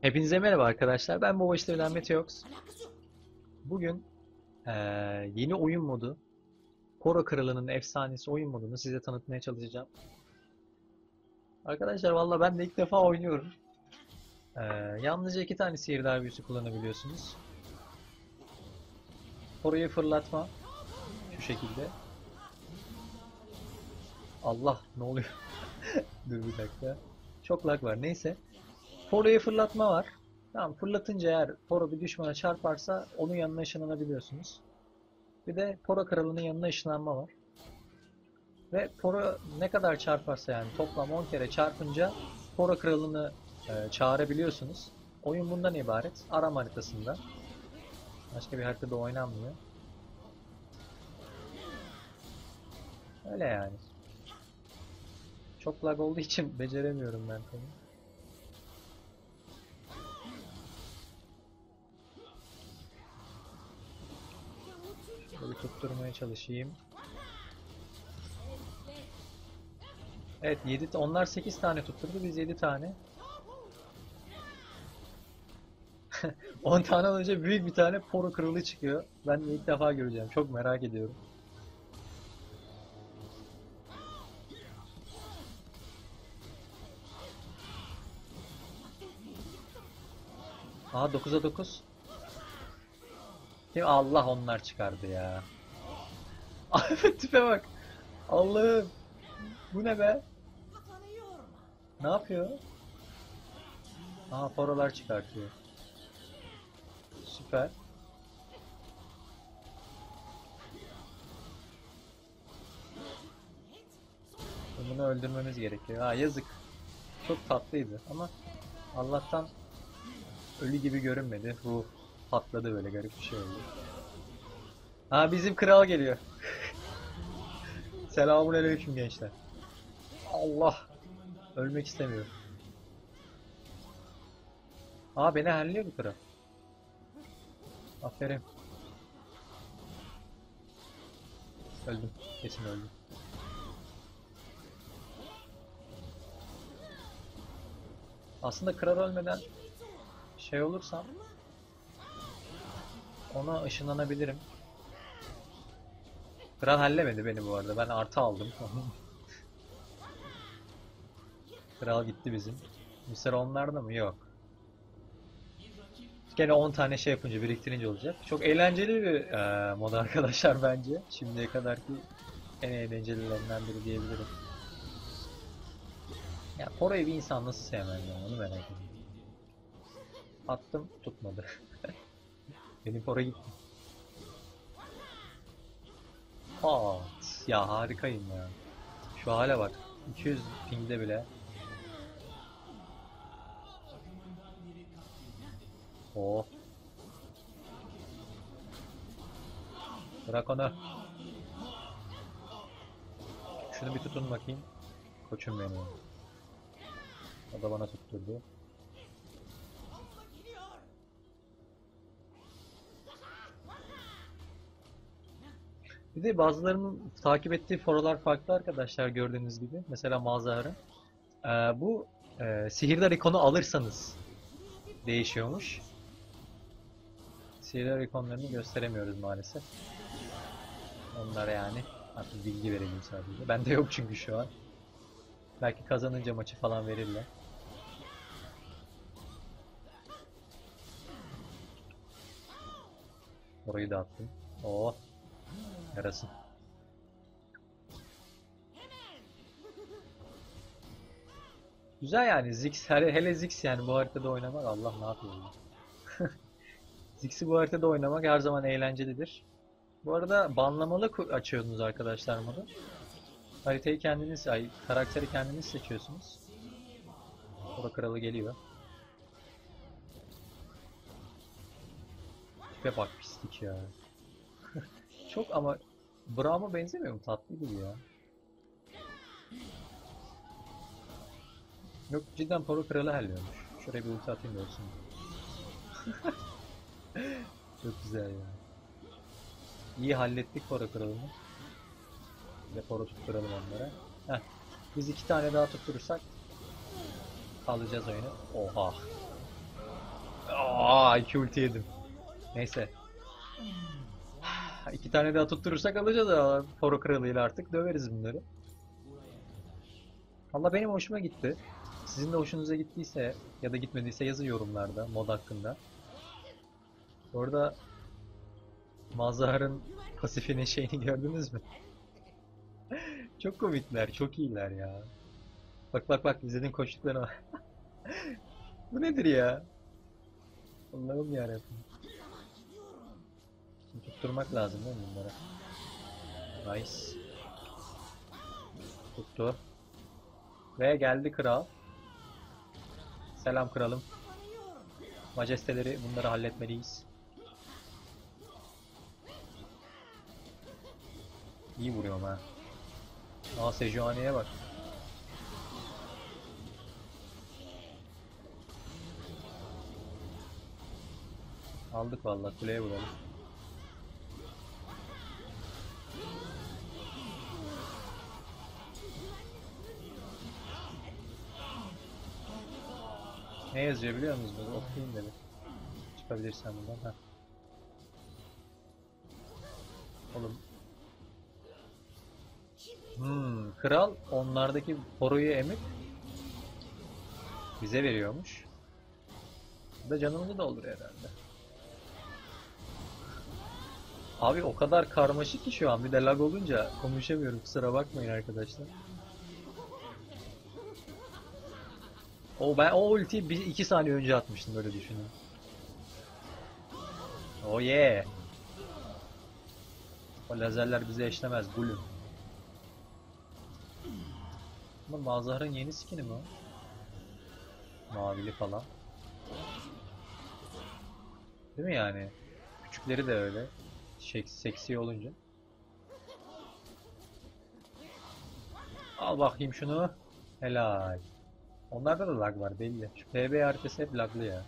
Hepinize merhaba arkadaşlar. Ben Baba İşlerinden Mete Yoks. Bugün eee, yeni oyun modu Koro Kralı'nın efsanesi oyun modunu size tanıtmaya çalışacağım. Arkadaşlar valla ben de ilk defa oynuyorum. Eee, yalnızca iki tane sihirdar büyüsü kullanabiliyorsunuz. Koro'yu fırlatma. Şu şekilde. Allah ne oluyor? Dur bir dakika. Çok lag var. Neyse. Foro'ya fırlatma var. Tamam fırlatınca eğer Foro bir düşmana çarparsa onun yanına ışınlanabiliyorsunuz. Bir de Foro kralının yanına ışınlanma var. Ve Foro ne kadar çarparsa yani toplam 10 kere çarpınca Foro kralını e, çağırabiliyorsunuz. Oyun bundan ibaret. Aram haritasında. Başka bir haritada oynanmıyor. Öyle yani. Çok lag olduğu için beceremiyorum ben tabii. Tutturmaya çalışayım. Evet 7 onlar 8 tane tutturdu biz 7 tane. 10 tane olunca büyük bir tane poro kralı çıkıyor. Ben ilk defa göreceğim. Çok merak ediyorum. Aa 9'a 9. Kim Allah onlar çıkardı ya. Abi tipe bak. Allah'ım. Bu ne be? Ne yapıyor? Aa porolar çıkartıyor. Süper. Bunu öldürmemiz gerekiyor. Ha yazık. Çok tatlıydı ama Allah'tan ölü gibi görünmedi. Ruh patladı böyle garip bir şey oldu. Ha bizim kral geliyor. Selamun aleyküm gençler. Allah. Ölmek istemiyorum. Aa beni halliyor bu kral. Aferin. Öldüm. Kesin öldüm. Aslında kral ölmeden şey olursam ona ışınlanabilirim. Kral hallemedi beni bu arada. Ben artı aldım. Kral gitti bizim. Sıra onlarda mı? Yok. Gene 10 tane şey yapınca biriktirince olacak. Çok eğlenceli bir eee mod arkadaşlar bence. Şimdiye kadarki en eğlencelilerinden biri diyebilirim. Ya Poro'yu bir insan nasıl sevmez onu merak ediyorum. Attım tutmadı. Benim Poro gitti. Pat. Ya harikayım ya. Şu hale bak. 200 pingde bile. Oh. Bırak onu. Şunu bir tutun bakayım. Koçum benim. O da bana tutturdu. Bir de bazılarının takip ettiği forolar farklı arkadaşlar gördüğünüz gibi. Mesela Mazhar'ın. Ee, bu e, sihirdar ikonu alırsanız değişiyormuş. Sihirdar ikonlarını gösteremiyoruz maalesef. Onlara yani artık bilgi verelim sadece. Bende yok çünkü şu an. Belki kazanınca maçı falan verirler. Orayı da attım. Oo. Yarasın. Güzel yani Ziggs hele, hele Ziggs yani bu haritada oynamak Allah ne yapıyor ya. Ziggs'i bu haritada oynamak her zaman eğlencelidir. Bu arada banlamalı açıyordunuz arkadaşlar modu. Haritayı kendiniz, ay karakteri kendiniz seçiyorsunuz. Koro kralı geliyor. Tipe bak pislik ya. Çok ama Braum'a benzemiyor mu? Tatlı gibi ya. Yok cidden Poro kralı halliyormuş. Şuraya bir ulti atayım olsun. Çok güzel ya. İyi hallettik Poro kralını. De Poro tutturalım onlara. Heh. Biz iki tane daha tutturursak alacağız oyunu. Oha. Aa, iki ulti yedim. Neyse. İki tane daha tutturursak alacağız ama Foro kralıyla artık döveriz bunları. Valla benim hoşuma gitti. Sizin de hoşunuza gittiyse ya da gitmediyse yazın yorumlarda mod hakkında. Orada Mazhar'ın pasifinin şeyini gördünüz mü? Çok komikler, çok iyiler ya. Bak bak bak izlediğin koştuklarına. Bu nedir ya? Allah'ım yarabbim. Tutturmak lazım değil mi bunlara? Nice. Tuttu. Ve geldi kral. Selam kralım. Majesteleri bunları halletmeliyiz. İyi vuruyorum ha. Aa Sejuani'ye bak. Aldık vallahi kuleye vuralım. Ne yazıyor biliyor musunuz? Okuyayım da bir. Çıkabilirsen buradan. Ha. Oğlum. Hmm, kral onlardaki poroyu emip bize veriyormuş. Bu da canımızı dolduruyor herhalde. Abi o kadar karmaşık ki şu an bir de lag olunca konuşamıyorum kusura bakmayın arkadaşlar. O ben o ultiyi bir iki saniye önce atmıştım böyle düşünün. Oh yeah. O lazerler bize eşlemez gülüm. Ama Mazhar'ın yeni skin'i mi o? Mavili falan. Değil mi yani? Küçükleri de öyle. Şey, seksi olunca. Al bakayım şunu. Helal. Onlarda da lag var belli. Şu PB haritası hep laglı ya.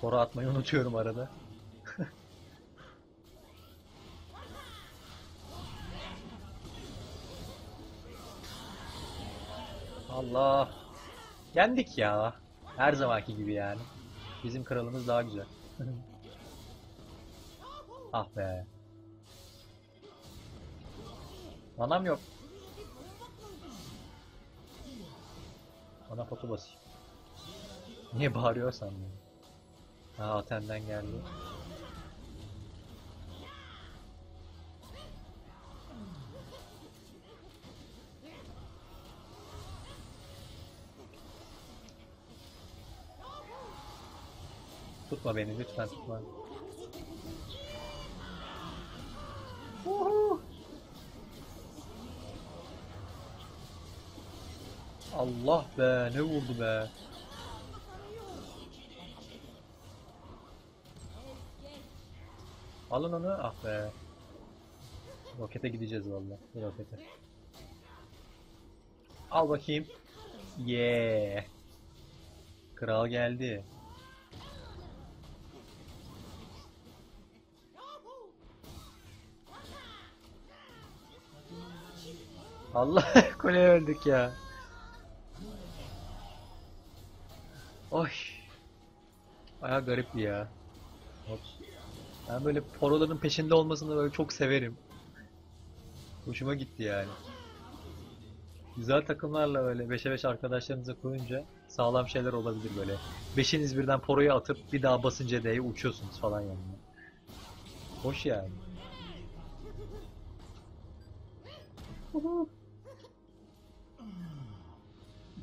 Fora atmayı unutuyorum arada. Allah. Yendik ya. Her zamanki gibi yani. Bizim kralımız daha güzel. ah be. Manam yok. Bana foto basayım. Niye bağırıyorsan ya? Ha Aten'den geldi. Tutma beni lütfen tutma. Allah be ne vurdu be. Alın onu ah be. Rokete gideceğiz vallahi. Rokete. Al bakayım. Yeah. Kral geldi. Allah kuleye öldük ya. Oy. Baya garip ya. Ben böyle poroların peşinde olmasını böyle çok severim. Hoşuma gitti yani. Güzel takımlarla öyle 5'e 5 arkadaşlarınıza koyunca sağlam şeyler olabilir böyle. Beşiniz birden poroyu atıp bir daha basınca D'ye uçuyorsunuz falan yani. Hoş yani.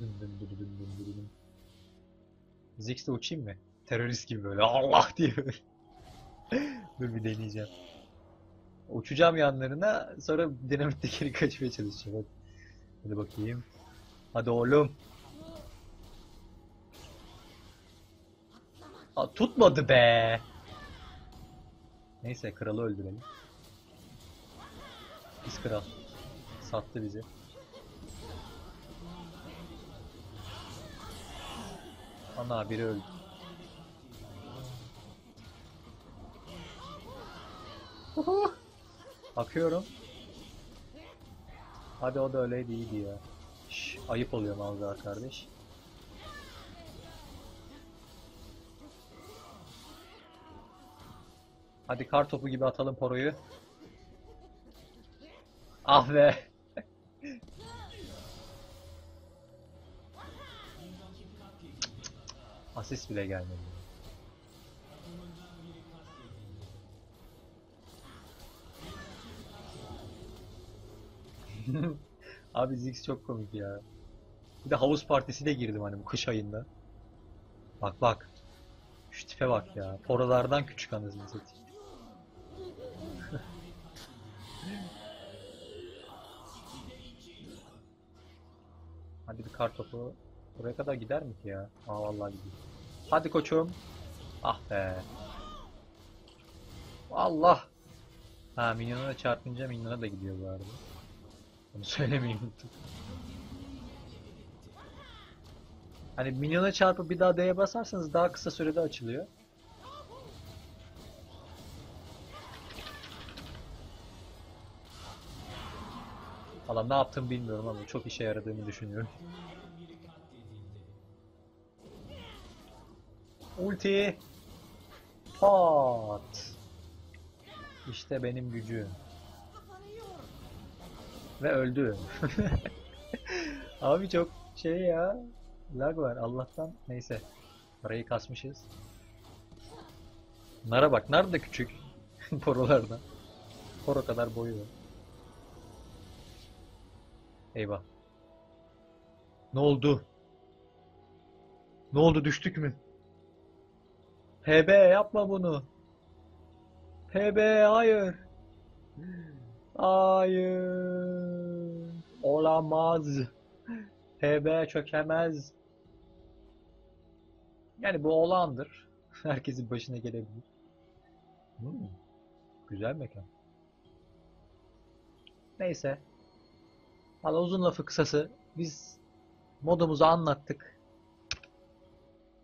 Dın dın dın dın dın dın. Ziggs'le uçayım mı? Terörist gibi böyle Allah diye böyle. Dur bir deneyeceğim. Uçacağım yanlarına sonra dinamittekini kaçmaya çalışacağım. Hadi. Hadi bakayım. Hadi oğlum. Aa, tutmadı be. Neyse kralı öldürelim. Biz kral. Sattı bizi. Ana biri öldü. Uhu. Bakıyorum. Hadi o da öyleydi iyiydi ya. Şş, ayıp oluyor Malzar kardeş. Hadi kar topu gibi atalım poroyu. Ah be. Asist bile gelmedi. Abi Ziggs çok komik ya. Bir de havuz partisine girdim hani bu kış ayında. Bak bak. Şu tipe bak ya. Porolardan küçük anasını satayım. Hadi bir kar topu. Buraya kadar gider mi ki ya? Aa vallahi gidiyor. Hadi koçum. Ah be. Allah. Ha minyona çarpınca minyona da gidiyor bu arada. Onu söylemeyi. Hani minyona çarpıp bir daha D'ye basarsanız daha kısa sürede açılıyor. Valla ne yaptım bilmiyorum ama çok işe yaradığını düşünüyorum. Ulti. Pat. İşte benim gücüm. Ve öldü. Abi çok şey ya. Lag var Allah'tan. Neyse. Parayı kasmışız. Nara bak. Nar da küçük. Porolardan. Poro kadar boyu var. Eyvah. Ne oldu? Ne oldu düştük mü? PB yapma bunu. PB hayır. Hayır. Olamaz. PB çökemez. Yani bu olağandır. Herkesin başına gelebilir. Hmm, Güzel mekan. Neyse. Valla uzun lafı kısası. Biz modumuzu anlattık.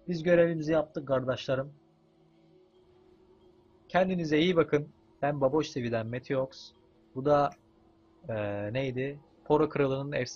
Biz görevimizi yaptık kardeşlerim. Kendinize iyi bakın. Ben Baboş TV'den Meteox. Bu da eee, neydi? Poro Kralı'nın efsane